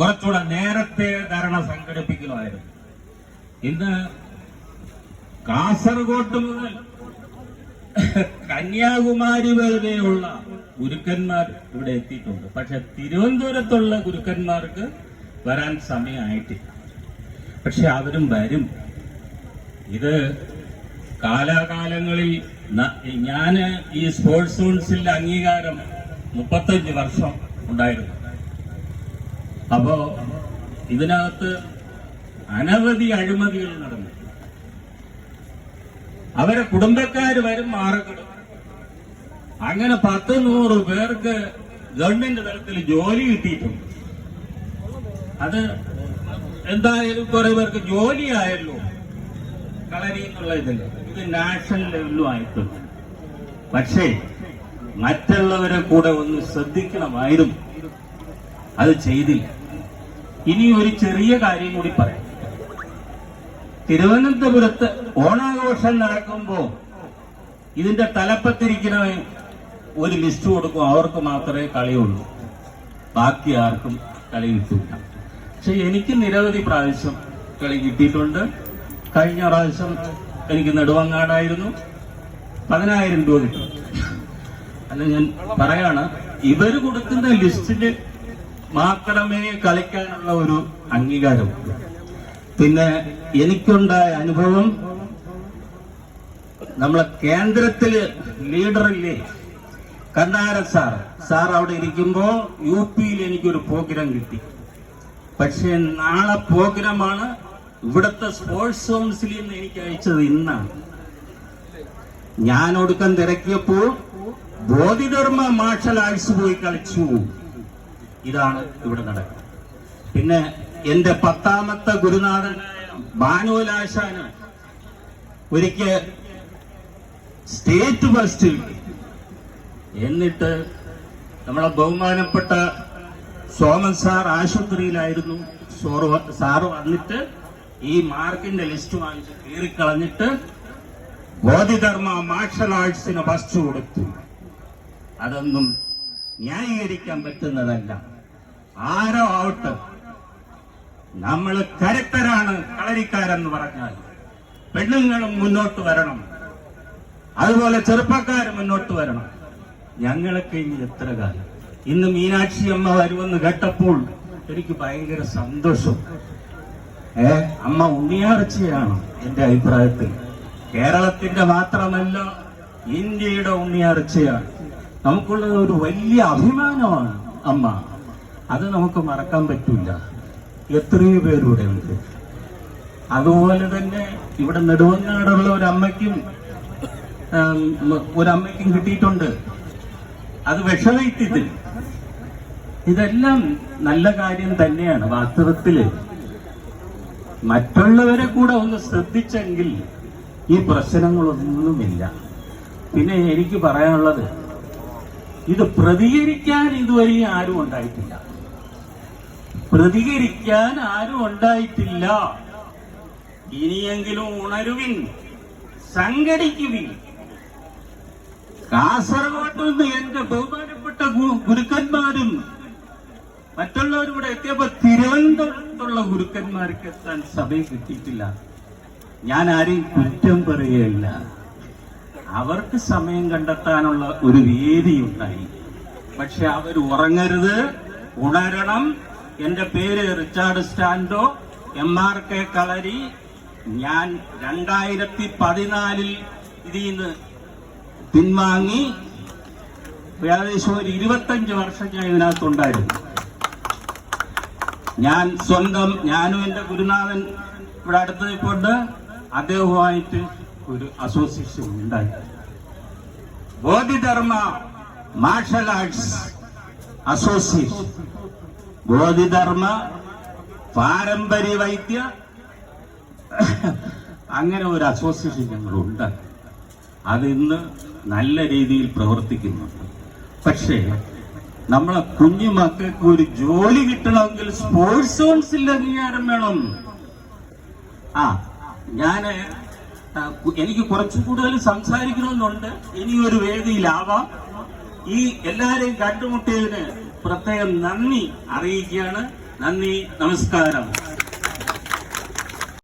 കുറച്ചുകൂടെ നേരത്തെ ധരണ സംഘടിപ്പിക്കണമായിരുന്നു. ഇന്ന് കാസർഗോട്ട് മുതൽ കന്യാകുമാരി വരെയുള്ള ഗുരുക്കന്മാർ ഇവിടെ എത്തിയിട്ടുണ്ട്. പക്ഷെ തിരുവനന്തപുരത്തുള്ള ഗുരുക്കന്മാർക്ക് വരാൻ സമയമായിട്ടില്ല. പക്ഷെ അവരും വരും. ഇത് കാലാകാലങ്ങളിൽ ഞാൻ ഈ സ്പോർട്സ് കൗൺസിലിന്റെ അംഗീകാരം മുപ്പത്തഞ്ച് വർഷം ഉണ്ടായിരുന്നു. അപ്പോ ഇതിനകത്ത് അനവധി അഴിമതികൾ നടന്നു. അവരെ കുടുംബക്കാർ വരും മാറക്കിടും അങ്ങനെ പത്ത് നൂറ് പേർക്ക് ഗവൺമെന്റ് തലത്തിൽ ജോലി കിട്ടിയിട്ടുണ്ട്. അത് എന്തായാലും കുറെ പേർക്ക് ജോലിയായല്ലോ. കളരി എന്നുള്ള ഇതിൽ ഇത് നാഷണൽ ലെവലിലും ആയിട്ടുണ്ട്. പക്ഷേ മറ്റുള്ളവരെ കൂടെ ഒന്ന് ശ്രദ്ധിക്കണമായിരുന്നു. അത് ചെയ്തില്ല. ഇനി ഒരു ചെറിയ കാര്യം കൂടി പറയാം. തിരുവനന്തപുരത്ത് ഓണാഘോഷം നടക്കുമ്പോ ഇതിന്റെ തലപ്പത്തിരിക്കുന്നവൻ ഒരു ലിസ്റ്റ് കൊടുക്കും. അവർക്ക് മാത്രമേ കളിയുള്ളൂ. ബാക്കി ആർക്കും കളി കിട്ടില്ല പക്ഷെ എനിക്ക് നിരവധി പ്രാവശ്യം കളി കിട്ടിയിട്ടുണ്ട്. കഴിഞ്ഞ പ്രാവശ്യം എനിക്ക് നെടുവങ്ങാടായിരുന്നു. പതിനായിരം രൂപ കിട്ടും. അല്ല ഞാൻ പറയാണ് ഇവർ കൊടുക്കുന്ന ലിസ്റ്റിൽ മാത്രമേ കളിക്കാനുള്ള ഒരു അംഗീകാരം. പിന്നെ എനിക്കുണ്ടായ അനുഭവം നമ്മളെ കേന്ദ്രത്തിൽ ലീഡറില്ലേ കണ്ണാര സാർ. സാർ അവിടെ ഇരിക്കുമ്പോ യു പിയിൽ എനിക്കൊരു പ്രോഗ്രാം കിട്ടി. പക്ഷെ നാളെ പ്രോഗ്രാമാണ് ഇവിടുത്തെ സ്പോർട്സ് കൗൺസിലിൽ നിന്ന് എനിക്ക് അയച്ചത് ഇന്നാണ്. ഞാൻ ഒടുക്കം തിരക്കിയപ്പോൾ ബോധിധർമ്മ മാർഷൽ ആർട്സ് പോയി കളിച്ചു. ഇതാണ് ഇവിടെ നടക്കുന്നത്. പിന്നെ എന്റെ പത്താമത്തെ ഗുരുനാഥൻ ബാനുവലാശാന് ഒരിക്കൽ സ്റ്റേറ്റ് ഫസ്റ്റ് എന്നിട്ട് നമ്മളെ ബഹുമാനപ്പെട്ട സോമൻ സാർ ആശുപത്രിയിലായിരുന്നു. സോറ് സാറ് വന്നിട്ട് ഈ മാർക്കിന്റെ ലിസ്റ്റ് വാങ്ങിച്ച് കീറിക്കളഞ്ഞിട്ട് ബോധിധർമ്മ മാർഷൽ ആർട്സിന് ഫസ്റ്റ് കൊടുത്തു. അതൊന്നും ന്യായീകരിക്കാൻ പറ്റുന്നതല്ല. ആരോ ആവട്ടെ നമ്മൾ കരുത്തരാണ് കളരിക്കാരെന്ന് പറഞ്ഞാൽ പെണ്ണുങ്ങളും മുന്നോട്ട് വരണം. അതുപോലെ ചെറുപ്പക്കാർ മുന്നോട്ട് വരണം. ഞങ്ങളൊക്കെ ഇനി എത്ര കാലം? ഇന്ന് മീനാക്ഷി അമ്മ വരുമെന്ന് കേട്ടപ്പോൾ എനിക്ക് ഭയങ്കര സന്തോഷം. ഏ അമ്മ ഉണ്ണിയാർച്ചയാണ് എന്റെ അഭിപ്രായത്തിൽ. കേരളത്തിന്റെ മാത്രമല്ല ഇന്ത്യയുടെ ഉണ്ണിയാർച്ചയാണ്. നമുക്കുള്ളത് ഒരു വലിയ അഭിമാനമാണ് അമ്മ. അത് നമുക്ക് മറക്കാൻ പറ്റില്ല എത്രയോ പേരൂടെ ഉണ്ട്. അതുപോലെ തന്നെ ഇവിടെ നെടുവങ്ങാടുള്ള ഒരു അമ്മയ്ക്കും ഒരമ്മയ്ക്കും കിട്ടിയിട്ടുണ്ട്. അത് വിഷവൈത്യത്തിൽ ഇതെല്ലാം നല്ല കാര്യം തന്നെയാണ് വാസ്തവത്തിൽ. മറ്റുള്ളവരെ കൂടെ ഒന്ന് ശ്രദ്ധിച്ചെങ്കിൽ ഈ പ്രശ്നങ്ങളൊന്നുമില്ല. പിന്നെ എനിക്ക് പറയാനുള്ളത് ഇത് പ്രതികരിക്കാൻ ഇതുവരെയും ആരും ഉണ്ടായിട്ടില്ല. പ്രതികരിക്കാൻ ആരും ഉണ്ടായിട്ടില്ല. ഇനിയെങ്കിലും ഉണരുവിൻ സംഘടിക്കുവിൻ. കാസർഗോഡ് നിന്ന് എന്റെ ബഹുമാനപ്പെട്ട ഗുരുക്കന്മാരും മറ്റുള്ളവരും ഇവിടെ എത്തിയപ്പോ തിരുവനന്തപുരത്തുള്ള ഗുരുക്കന്മാർക്ക് എത്താൻ സമയം കിട്ടിയിട്ടില്ല. ഞാൻ ആരെയും കുറ്റം പറയുകയില്ല. അവർക്ക് സമയം കണ്ടെത്താനുള്ള ഒരു വേദി ഉണ്ടായി. പക്ഷെ അവർ ഉറങ്ങരുത് ഉണരണം എന്റെ പേര് റിച്ചാർഡ് സ്റ്റാൻഡോ എം ആർ കെ കളരി. ഞാൻ രണ്ടായിരത്തി പതിനാലിൽ ഇതിൽ നിന്ന് പിൻവാങ്ങി. ഏകദേശം ഒരു ഇരുപത്തഞ്ച് വർഷം ഞാൻ ഇതിനകത്തുണ്ടായിരുന്നു ഞാൻ സ്വന്തം ഞാനും എന്റെ ഗുരുനാഥൻ ഇവിടെ അടുത്ത് കൊണ്ട് അദ്ദേഹവുമായിട്ട് ഒരു അസോസിയേഷൻ ഉണ്ടായി. Bodhidharma martial arts association Bodhidharma പാരമ്പര്യ വൈദ്യ അങ്ങനെ ഒരു അസോസിയേഷൻ ഞങ്ങളുണ്ട് അതിന്ന് നല്ല രീതിയിൽ പ്രവർത്തിക്കുന്നുണ്ട്. പക്ഷേ നമ്മളെ കുഞ്ഞു മക്കൾക്ക് ഒരു ജോലി കിട്ടണമെങ്കിൽ സ്പോർട്സ് കൗൺസിലിന്റെ അംഗീകാരം വേണം. ആ ഞാൻ എനിക്ക് കുറച്ചു കൂടുതൽ സംസാരിക്കണമെന്നുണ്ട്. ഇനി ഒരു വേദിയിലാവാം. ഈ എല്ലാരെയും കണ്ടുമുട്ടിയതിന് പ്രത്യേകം നന്ദി അറിയിക്കുകയാണ്. നന്ദി നമസ്കാരം.